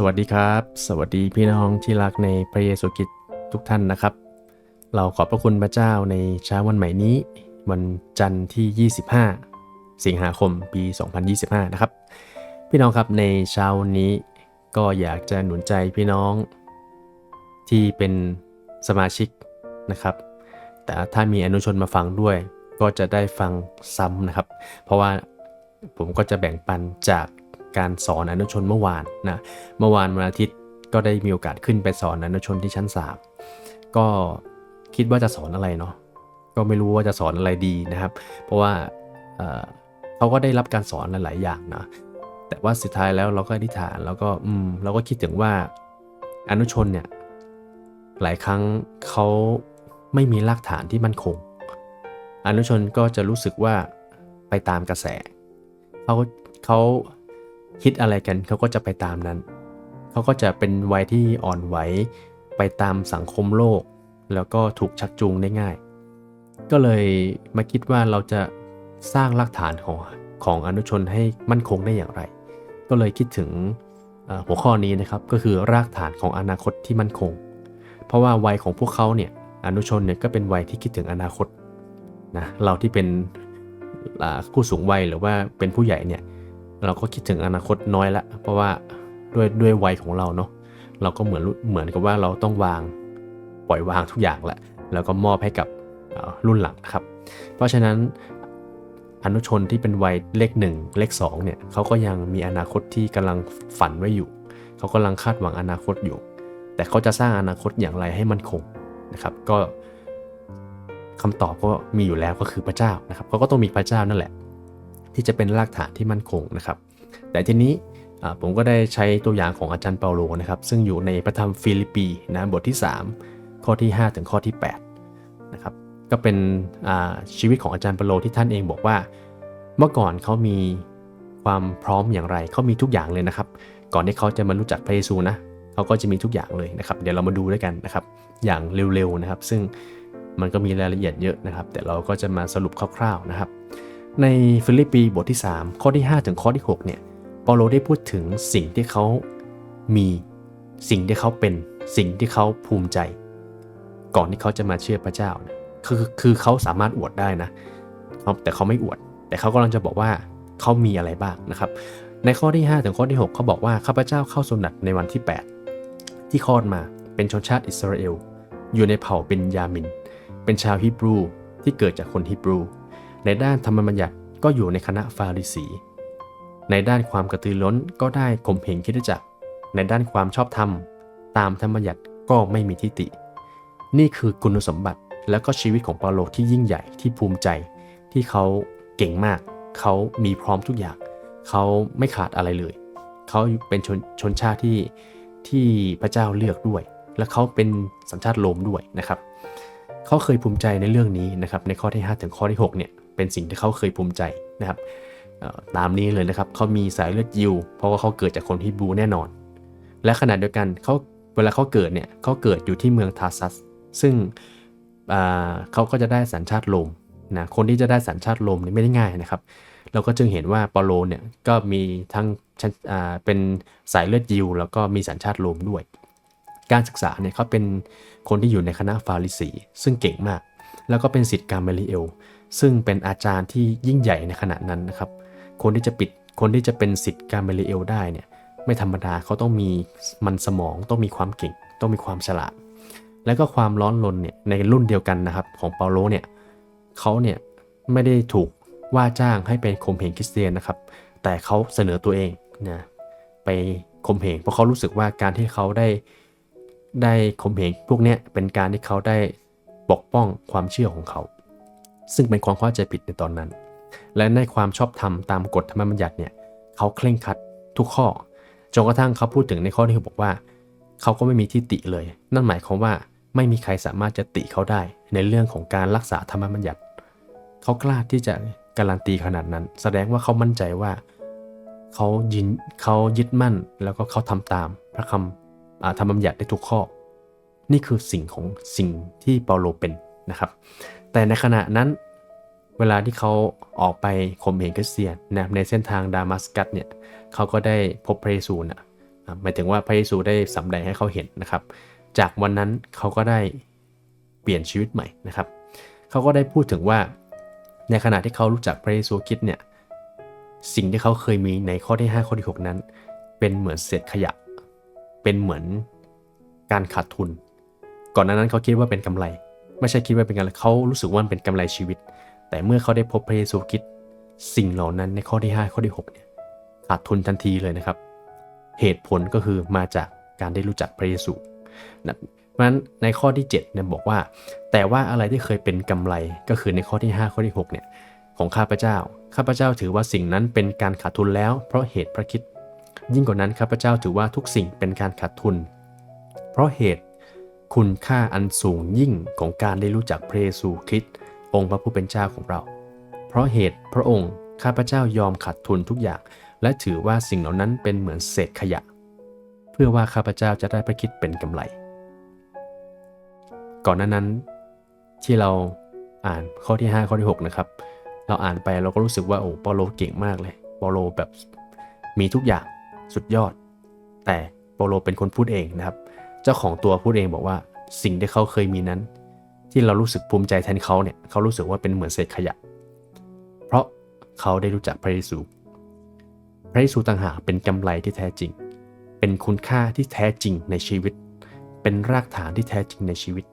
สวัสดีครับ สวัสดีพี่น้องที่รักในพระเยซูคริสต์ทุกท่านนะครับ เราขอบพระคุณพระเจ้าในเช้าวันใหม่นี้ วันจันทร์ที่ 25 สิงหาคมปี 2025 นะครับ พี่น้องครับในเช้านี้ก็อยากจะหนุนใจพี่น้อง ที่เป็นสมาชิกนะครับ แต่ถ้ามีอนุชนมาฟังด้วย ก็จะได้ฟังซ้ำนะครับ เพราะว่าผมก็จะแบ่งปันจาก การสอนอนุชนเมื่อวานนะเมื่อวานวันอาทิตย์ก็ได้มีโอกาสขึ้นไปสอนอนุชนที่ชั้น3ก็คิดว่าจะสอนอะไรเนาะก็ไม่รู้ว่าจะสอนอะไรดีนะครับ เพราะว่าเเขาก็ได้รับการสอนหลาย ๆ อย่างนะแต่ว่าสุดท้ายแล้วเราก็อธิษฐานแล้วก็อืมเราก็คิดถึงว่าอนุชนเนี่ยหลายครั้งเขาไม่มีรากฐานที่มั่นคง อนุชนก็จะรู้สึกว่าไปตามกระแสเขาเขา คิดอะไรกันเขาก็จะไปตามนั้น เขาก็จะเป็นวัยที่อ่อนไหวไปตามสังคมโลก แล้วก็ถูกชักจูงได้ง่าย ก็เลยมาคิดว่าเราจะสร้างรากฐานของของอนุชนให้มั่นคงได้อย่างไร ก็เลยคิดถึงหัวข้อนี้นะครับก็คือรากฐานของอนาคตที่มั่นคง เพราะว่าวัยของพวกเขาเนี่ยอนุชนเนี่ยก็เป็นวัยที่คิดถึงอนาคตนะเราที่เป็นผู้สูงวัยหรือว่าเป็นผู้ใหญ่เนี่ย เราก็คิดถึงอนาคตน้อยละ เพราะว่าด้วยด้วยวัยของเราเนาะเราก็เหมือนเหมือนกับว่าเราต้องวางปล่อยวางทุกอย่างแหละแล้วก็มอบให้กับรุ่นหลังนะครับ เพราะฉะนั้นอนุชนที่เป็นวัยเลขหนึ่งเลขสองเนี่ยเขาก็ยังมีอนาคตที่กำลังฝันไว้อยู่ เขากำลังคาดหวังอนาคตอยู่ แต่เขาจะสร้างอนาคตอย่างไรให้มันคงนะครับ ก็คำตอบก็มีอยู่แล้วก็คือพระเจ้านะครับเขาก็ต้องมีพระเจ้านั่นแหละ ที่จะเป็นรากฐานที่มั่นคงนะครับ แต่ทีนี้ผมก็ได้ใช้ตัวอย่างของอาจารย์เปาโลนะครับซึ่งอยู่ในพระธรรมฟิลิปปีนะบทที่ 3 ข้อที่ 5 ถึงข้อที่8นะครับก็เป็นชีวิตของอาจารย์เปาโลที่ท่านเองบอกว่า เมื่อก่อนเขามีความพร้อมอย่างไรเขามีทุกอย่างเลยนะครับ ก่อนที่เขาจะมารู้จักพระเยซูนะเขาก็จะมีทุกอย่างเลยนะครับ เดี๋ยวเรามาดูด้วยกันนะครับ อย่างเร็วๆนะครับ ซึ่งมันก็มีรายละเอียดเยอะนะครับ แต่เราก็จะมาสรุปคร่าวๆนะครับ ในฟิลิปปีบทที่ 3 ข้อที่ 5 ถึงข้อที่6เนี่ยเปาโลได้พูดถึงสิ่งที่เขามี สิ่งที่เขาเป็น สิ่งที่เขาภูมิใจ ก่อนที่เขาจะมาเชื่อพระเจ้าคือคือเขาสามารถอวดได้นะ แต่เขาไม่อวด แต่เขากำลังจะบอกว่าเขามีอะไรบ้างนะครับ ในข้อที่ 5 ถึงข้อที่ 6 เขาบอกว่าข้าพเจ้าเข้าสุนัตในวันที่ 8 ที่คลอดมาเป็นชนชาติอิสราเอล อยู่ในเผ่าเป็นยามิน เป็นชาวฮิบรูที่เกิดจากคนฮิบรู ในด้านธรรมบัญญัติก็อยู่ในคณะฟาริสี ในด้านความกระตือร้นก็ได้ข่มเหงคิดจักรในด้านความชอบธรรม ตามธรรมบัญญัติก็ไม่มีทิฏฐิ นี่คือคุณสมบัติและก็ชีวิตของเปาโลที่ยิ่งใหญ่ที่ภูมิใจ ที่เขาเก่งมาก เขามีพร้อมทุกอย่าง เขาไม่ขาดอะไรเลย เขาเป็นชนชนชาติที่ที่พระเจ้าเลือกด้วย และเขาเป็นสัญชาติโรมด้วยนะครับ เขาเคยภูมิใจในเรื่องนี้นะครับในข้อที่ 5 ถึงข้อที่6เนี่ย เป็นสิ่งที่เขาเคยภูมิใจนะครับตามนี้เลยนะครับเขามีสายเลือดยิว เพราะว่าเขาเกิดจากคนฮิบรูแน่นอน และขณะเดียวกันเขาเวลาเขาเกิดเนี่ยเขาเกิดอยู่ที่เมืองทาซัส ซึ่งเขาก็จะได้สัญชาติโรมนะคนที่จะได้สัญชาติโรมนี่ไม่ได้ง่ายนะครับ เราก็จึงเห็นว่าเปาโลเนี่ยก็มีทั้งเป็นสายเลือดยิว แล้วก็มีสัญชาติโรมด้วย การศึกษาเนี่ยเขาเป็นคนที่อยู่ในคณะฟาริสี ซึ่งเก่งมาก แล้วก็เป็นศิษย์กาเมลิเอล ซึ่งเป็นอาจารย์ที่ยิ่งใหญ่ในขณะนั้นนะครับ คนที่จะปิดคนที่จะเป็นศิษย์กาเมลิเอลได้เนี่ยไม่ธรรมดาเขาต้องมีมันสมองต้องมีความเก่ง ต้องมีความฉลาด แล้วก็ความร้อนรนเนี่ยในรุ่นเดียวกันนะครับของเปาโลเนี่ยเขาเนี่ยไม่ได้ถูกว่าจ้างให้เป็นข่มเหงคริสเตียนนะครับ แต่เขาเสนอตัวเองนะไปข่มเหงเพราะเขารู้สึกว่าการที่เขาได้ได้ข่มเหงพวกเนี้ยเป็นการที่เขาได้ปกป้องความเชื่อของเขา ซึ่งเป็นความเข้าใจผิดในตอนนั้น และในความชอบธรรมตามกฎธรรมบัญญัติเนี่ยเขาเคร่งครัดทุกข้อจนกระทั่งเขาพูดถึงในข้อที่เขาบอกว่า เขาก็ไม่มีที่ติเลย นั่นหมายความว่าไม่มีใครสามารถจะติเขาได้ ในเรื่องของการรักษาธรรมบัญญัติ เขากล้าที่จะการันตีขนาดนั้น แสดงว่าเขามั่นใจว่าเขายินเขายึดมั่นแล้วก็เขาทำตามพระคำธรรมบัญญัติได้ทุกข้อ นี่คือสิ่งของสิ่งที่เปาโลเป็นนะครับ แต่ในขณะนั้น เวลาที่เขาออกไปข่มเหงคริสเตียนนะในเส้นทางดามัสกัสเนี่ยเขาก็ได้พบพระเยซูนะหมายถึงว่าพระเยซูได้สำแดงให้เขาเห็นนะครับ จากวันนั้นเขาก็ได้เปลี่ยนชีวิตใหม่นะครับเขาก็ได้พูดถึงว่าในขณะที่เขารู้จักพระเยซูคริดเนี่ยสิ่งที่เขาเคยมีในข้อที่ 5 ข้อที่ 6 นั้น เป็นเหมือนเศษขยะ เป็นเหมือนการขาดทุน ก่อนหน้านั้นเขาคิดว่าเป็นกำไร ไม่ใช่คิดว่าเป็นกำไรเขารู้สึกว่ามันเป็นกำไรชีวิต แต่เมื่อเขาได้พบพระเยซูคริดสิ่งเหล่านั้นในข้อที่ 5 ข้อที่6เนี่ยขาดทุนทันทีเลยนะครับ เหตุผลก็คือมาจากการได้รู้จักพระเยซูนะเพราะฉะนั้นในข้อที่7เนี่ยบอกว่า แต่ว่าอะไรที่เคยเป็นกำไรก็คือในข้อที่ 5 ข้อที่6เนี่ยของข้าพเจ้า ข้าพเจ้าถือว่าสิ่งนั้นเป็นการขาดทุนแล้ว เพราะเหตุพระคิด ยิ่งกว่านั้นข้าพเจ้าถือว่าทุกสิ่งเป็นการขาดทุน เพราะเหตุ คุณค่าอันสูงยิ่งของการได้รู้จักพระเยซูคริสต์องค์พระผู้เป็นเจ้าของเรา เพราะเหตุพระองค์ข้าพเจ้ายอมขาดทุนทุกอย่าง และถือว่าสิ่งเหล่านั้นเป็นเหมือนเศษขยะ เพื่อว่าข้าพเจ้าจะได้พระคิดเป็นกำไร ก่อนหน้านั้น ที่เราอ่านข้อที่ 5 ข้อที่ 6 นะครับ เราอ่านไปเราก็รู้สึกว่าโอ้ปาโลเก่งมากเลยปาโลแบบมีทุกอย่างสุดยอด แต่ปาโลเป็นคนพูดเองนะครับ จ้าของตัวพูดเองบอกว่าสิ่งที่เขาเคยมีนั้น ที่เรารู้สึกภูมิใจแทนเขาเนี่ยเขารู้สึกว่าเป็นเหมือนเศษขยะ เพราะเขาได้รู้จักพระเยซู พระเยซูต่างหากเป็นกำไรที่แท้จริง เป็นคุณค่าที่แท้จริงในชีวิต เป็นรากฐานที่แท้จริงในชีวิต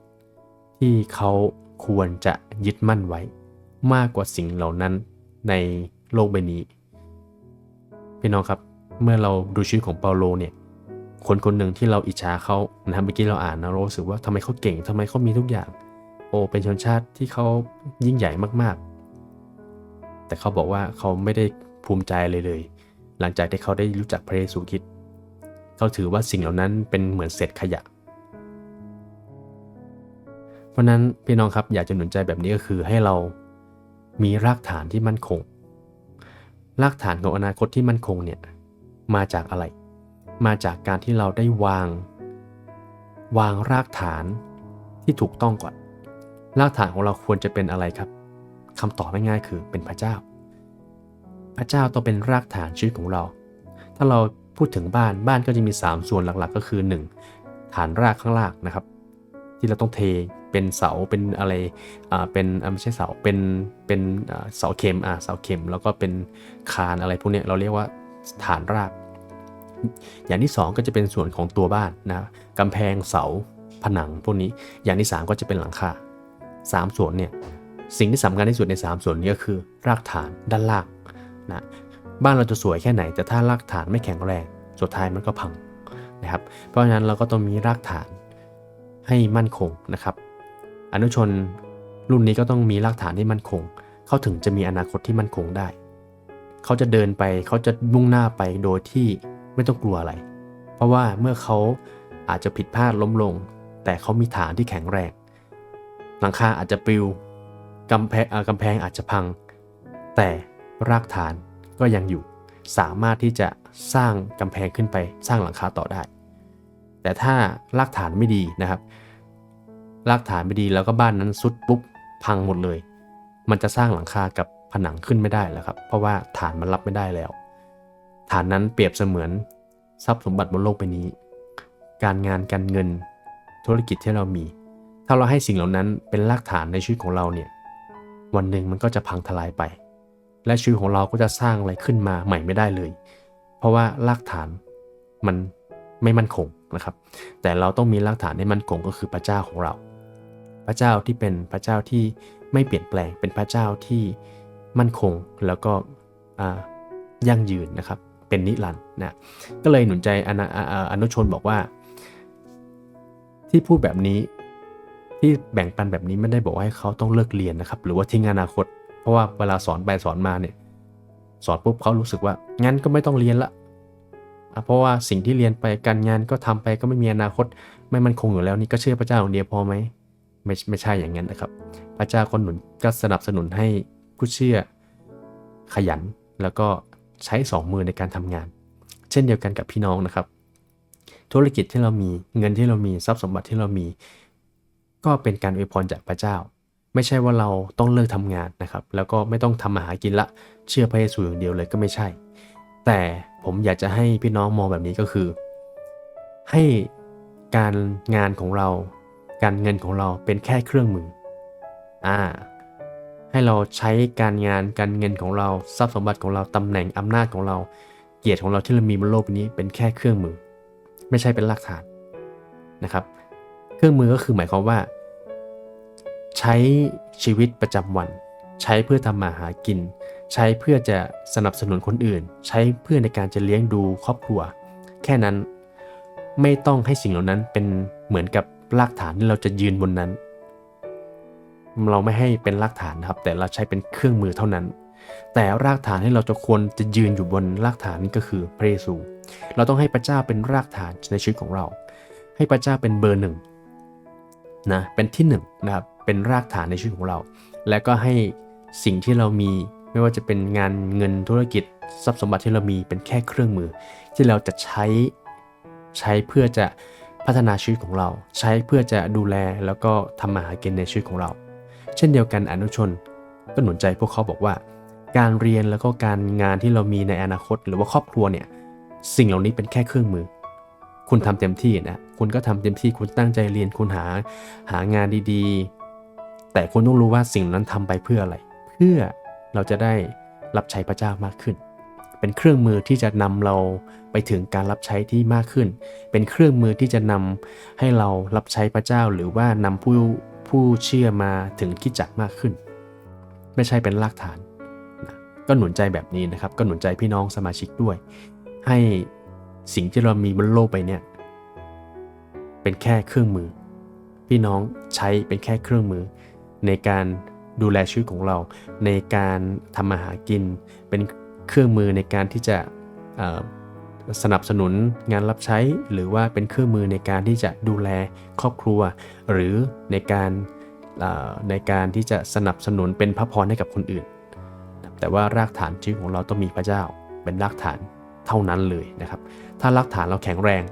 ที่เขาควรจะยึดมั่นไว้ มากกว่าสิ่งเหล่านั้นในโลกใบนี้ พี่น้องครับเมื่อเราดูชีวิตของเปาโลเนี่ย คนคนหนึ่งที่เราอิจฉาเขานะครับเมื่อกี้เราอ่านนะเรารู้สึกว่าทำไมเขาเก่งทำไมเขามีทุกอย่าง โอ้เป็นชนชาติที่เขายิ่งใหญ่มากๆ แต่เขาบอกว่าเขาไม่ได้ภูมิใจเลยเลย หลังจากที่เขาได้รู้จักพระเยซูคริสต์เขาถือว่าสิ่งเหล่านั้นเป็นเหมือนเศษขยะ เพราะนั้นพี่น้องครับอยากจะหนุนใจแบบนี้ก็คือให้เรามีรากฐานที่มั่นคง รากฐานของอนาคตที่มั่นคงเนี่ยมาจากอะไร มาจากการที่เราได้วาง วางรากฐานที่ถูกต้องก่อน รากฐานของเราควรจะเป็นอะไรครับคำตอบง่ายๆคือเป็นพระเจ้า พระเจ้าต้องเป็นรากฐานชีวิตของเรา ถ้าเราพูดถึงบ้านบ้านก็จะมี 3 ส่วนหลักๆ ก็คือ 1. ฐานรากข้างล่างนะครับ ที่เราต้องเทเป็นเสาเป็นอะไรอ่าเป็นไม่ใช่เสาเป็นเป็นเสาเข็มอ่าเสาเข็ม แล้วก็เป็นคานอะไรพวกนี้เราเรียกว่าฐานราก อย่างที่ 2 ก็จะเป็นส่วนของตัวบ้านนะกำแพงเสาผนังพวกนี้ อย่างที่ 3 ก็จะเป็นหลังคา3ส่วนเนี่ยสิ่งที่สำคัญที่สุดใน 3 ส่วนนี้ก็คือ รากฐานด้านล่างนะบ้านเราจะสวยแค่ไหน แต่ถ้ารากฐานไม่แข็งแรงสุดท้ายมันก็พังนะครับ เพราะฉะนั้นเราก็ต้องมีรากฐานให้มั่นคงนะครับ อนุชนรุ่นนี้ก็ต้องมีรากฐานที่มั่นคง เขาถึงจะมีอนาคตที่มั่นคงได้ เขาจะเดินไปเขาจะมุ่งหน้าไปโดยที่ ไม่ต้องกลัวอะไร เพราะว่าเมื่อเขาอาจจะผิดพลาดล้มลง แต่เขามีฐานที่แข็งแรง หลังคาอาจจะปลิวกำแพงกำแพงอาจจะพัง แต่รากฐานก็ยังอยู่ สามารถที่จะสร้างกำแพงขึ้นไป สร้างหลังคาต่อได้ แต่ถ้ารากฐานไม่ดีนะครับ รากฐานไม่ดีแล้วก็บ้านนั้นสุดปุ๊บพังหมดเลย มันจะสร้างหลังคากับผนังขึ้นไม่ได้แล้วครับ เพราะว่าฐานมันรับไม่ได้แล้ว ฐานนั้นเปรียบเสมือนทรัพย์สมบัติบนโลกใบนี้ การงานการเงิน ธุรกิจที่เรามี ถ้าเราให้สิ่งเหล่านั้นเป็นรากฐานในชีวิตของเราเนี่ย วันหนึ่งมันก็จะพังทลายไป และชีวิตของเราก็จะสร้างอะไรขึ้นมาใหม่ไม่ได้เลย เพราะว่ารากฐานมันไม่มั่นคงนะครับ แต่เราต้องมีรากฐานให้มั่นคงก็คือพระเจ้าของเรา พระเจ้าที่เป็นพระเจ้าที่ไม่เปลี่ยนแปลง เป็นพระเจ้าที่มั่นคงแล้วก็ยั่งยืนนะครับ เป็นนิรันดร์นะก็เลยหนุนใจอนุชนบอกว่า ที่พูดแบบนี้ที่แบ่งปันแบบนี้ไม่ได้บอกว่าให้เขาต้องเลิกเรียนนะครับ หรือว่าทิ้งอนาคต เพราะว่าเวลาสอนไปสอนมาเนี่ยสอนปุ๊บเขารู้สึกว่างั้นก็ไม่ต้องเรียนละเพราะว่าสิ่งที่เรียนไปการงานก็ทำไปก็ไม่มีอนาคต ไม่มันคงอยู่แล้วนี่ก็เชื่อพระเจ้าอย่างเดียวพอไหมไม่ไม่ใช่อย่างนั้นนะครับ พระเจ้าก็หนุนก็สนับสนุนให้ผู้เชื่อขยันแล้วก็ ใช้สองมือในการทำงาน เช่นเดียวกันกับพี่น้องนะครับ ธุรกิจที่เรามีเงินที่เรามีทรัพย์สมบัติที่เรามี ก็เป็นการอวยพรจากพระเจ้า ไม่ใช่ว่าเราต้องเลิกทำงานนะครับ แล้วก็ไม่ต้องทำมาหากินละ เชื่อพระเยซูอย่างเดียวเลยก็ไม่ใช่ แต่ผมอยากจะให้พี่น้องมองแบบนี้ก็คือ ให้การงานของเรา การเงินของเราเป็นแค่เครื่องมือ อ่า ให้เราใช้การงานการเงินของเราทรัพย์สมบัติของเราตำแหน่งอำนาจของเรา เกียรติของเราที่เรามีบนโลกนี้เป็นแค่เครื่องมือ ไม่ใช่เป็นรากฐานนะครับ เครื่องมือก็คือหมายความว่า ใช้ชีวิตประจำวัน ใช้เพื่อทำมาหากิน ใช้เพื่อจะสนับสนุนคนอื่น ใช้เพื่อในการจะเลี้ยงดูครอบครัว แค่นั้นไม่ต้องให้สิ่งเหล่านั้นเป็นเหมือนกับรากฐานที่เราจะยืนบนนั้น เราไม่ให้เป็นรากฐานนะครับ แต่เราใช้เป็นเครื่องมือเท่านั้น แต่รากฐานที่เราจะควรจะยืนอยู่บนรากฐานนี้ก็คือพระเยซู เราต้องให้พระเจ้าเป็นรากฐานในชีวิตของเรา ให้พระเจ้าเป็นเบอร์หนึ่งนะเป็นที่หนึ่งนะครับเป็นรากฐานในชีวิตของเรา และก็ให้สิ่งที่เรามีไม่ว่าจะเป็นงานเงินธุรกิจทรัพย์สมบัติที่เรามีเป็นแค่เครื่องมือ ที่เราจะใช้ใช้เพื่อจะพัฒนาชีวิตของเรา ใช้เพื่อจะดูแลแล้วก็ทำมาหากินในชีวิตของเรา เช่นเดียวกันอนุชนก็หนุนใจพวกเขาบอกว่า การเรียนแล้วก็การงานที่เรามีในอนาคต หรือว่าครอบครัวเนี่ยสิ่งเหล่านี้เป็นแค่เครื่องมือ คุณทำเต็มที่นะคุณก็ทำเต็มที่คุณตั้งใจเรียนคุณหาหางานดีๆ แต่คุณต้องรู้ว่าสิ่งนั้นทำไปเพื่ออะไร เพื่อเราจะได้รับใช้พระเจ้ามากขึ้น เป็นเครื่องมือที่จะนำเราไปถึงการรับใช้ที่มากขึ้น เป็นเครื่องมือที่จะนำให้เรารับใช้พระเจ้าหรือว่านำผู้ ผู้เชื่อมาถึงคิดจักมากขึ้น ไม่ใช่เป็นรากฐานนะก็หนุนใจแบบนี้นะครับ ก็หนุนใจพี่น้องสมาชิกด้วย ให้สิ่งที่เรามีบนโลกไปเนี่ย เป็นแค่เครื่องมือ พี่น้องใช้เป็นแค่เครื่องมือ ในการดูแลชีวิตของเรา ในการทำมาหากิน เป็นเครื่องมือในการที่จะ สนับสนุนงานรับใช้ หรือว่าเป็นเครื่องมือในการที่จะดูแลครอบครัว หรือในการในการที่จะสนับสนุนเป็นพระพรให้กับคนอื่น แต่ว่ารากฐานชีวิตของเราต้องมีพระเจ้า เป็นรากฐานเท่านั้นเลยนะครับ ถ้ารากฐานเราแข็งแรง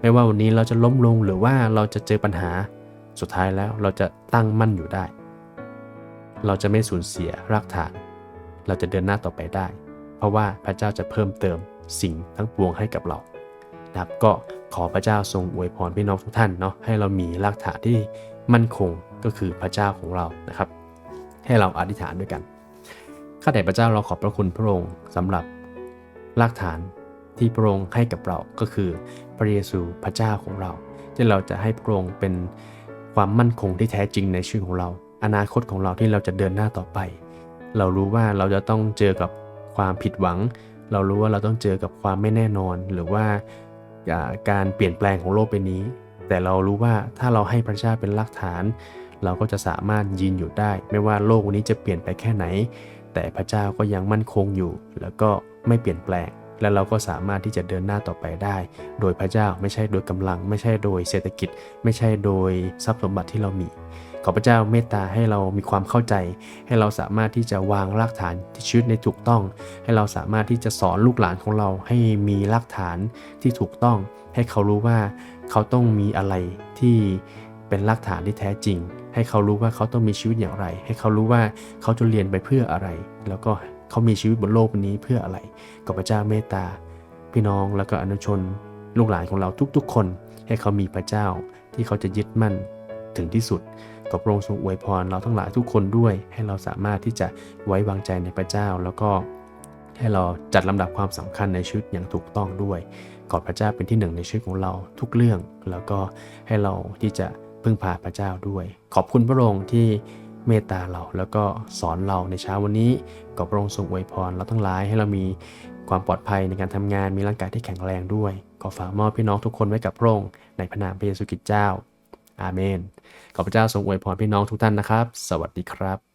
ไม่ว่าวันนี้เราจะล้มลงหรือว่าเราจะเจอปัญหาสุดท้ายแล้วเราจะตั้งมั่นอยู่ได้ เราจะไม่สูญเสียรากฐาน เราจะเดินหน้าต่อไปได้ เพราะว่าพระเจ้าจะเพิ่มเติม สิ่งทั้งปวงให้กับเรานะครับก็ขอพระเจ้าทรงอวยพรพี่น้องทุกท่านเนาะให้เรามีรากฐานที่มั่นคงก็คือพระเจ้าของเรานะครับ ให้เราอธิษฐานด้วยกันข้าแต่พระเจ้าเราขอบพระคุณพระองค์สำหรับรากฐานที่พระองค์ให้กับเราก็คือพระเยซูพระเจ้าของเรา ที่เราจะให้พระองค์เป็นความมั่นคงที่แท้จริงในชีวิตของเรา อนาคตของเราที่เราจะเดินหน้าต่อไป เรารู้ว่าเราจะต้องเจอกับความผิดหวัง เรารู้ว่าเราต้องเจอกับความไม่แน่นอน หรือว่าการเปลี่ยนแปลงของโลกใบนี้ แต่เรารู้ว่าถ้าเราให้พระเจ้าเป็นรากฐาน เราก็จะสามารถยืนอยู่ได้ ไม่ว่าโลกวันนี้จะเปลี่ยนไปแค่ไหน แต่พระเจ้าก็ยังมั่นคงอยู่ แล้วก็ไม่เปลี่ยนแปลง และเราก็สามารถที่จะเดินหน้าต่อไปได้ โดยพระเจ้าไม่ใช่โดยกำลัง ไม่ใช่โดยเศรษฐกิจ ไม่ใช่โดยทรัพย์สมบัติที่เรามี ขอพระเจ้าเมตตาให้เรามีความเข้าใจ ให้เราสามารถที่จะวางรากฐานที่ชีวิตในถูกต้อง ให้เราสามารถที่จะสอนลูกหลานของเราให้มีรากฐานที่ถูกต้อง ให้เขารู้ว่าเขาต้องมีอะไรที่เป็นรากฐานที่แท้จริง ให้เขารู้ว่าเขาต้องมีชีวิตอย่างไร ให้เขารู้ว่าเขาจะเรียนไปเพื่ออะไร แล้วก็เขามีชีวิตบนโลกนี้เพื่ออะไรขอพระเจ้าเมตตา พี่น้องแล้วก็อนุชน ลูกหลานของเราทุกๆ คน ให้เขามีพระเจ้าที่เขาจะยึดมั่นถึงที่สุด ขอพระองค์ทรงอวยพรเราทั้งหลายทุกคนด้วย ให้เราสามารถที่จะไว้วางใจในพระเจ้า แล้วก็ให้เราจัดลำดับความสำคัญในชีวิตอย่างถูกต้องด้วยขอพระเจ้าเป็นที่หนึ่งในชีวิตของเราทุกเรื่อง แล้วก็ให้เราที่จะพึ่งพาพระเจ้าด้วย ขอบคุณพระองค์ที่เมตตาเราแล้วก็สอนเราในเช้าวันนี้ขอพระองค์ทรงอวยพรเราทั้งหลายให้เรามีความปลอดภัยในการทำงานมีร่างกายที่แข็งแรงด้วย ขอฝากมอบพี่น้องทุกคนไว้กับพระองค์ในพระนามพระเยซูคริสต์เจ้า อาเมน ขอพระเจ้าทรงอวยพรพี่น้องทุกท่านนะครับ สวัสดีครับ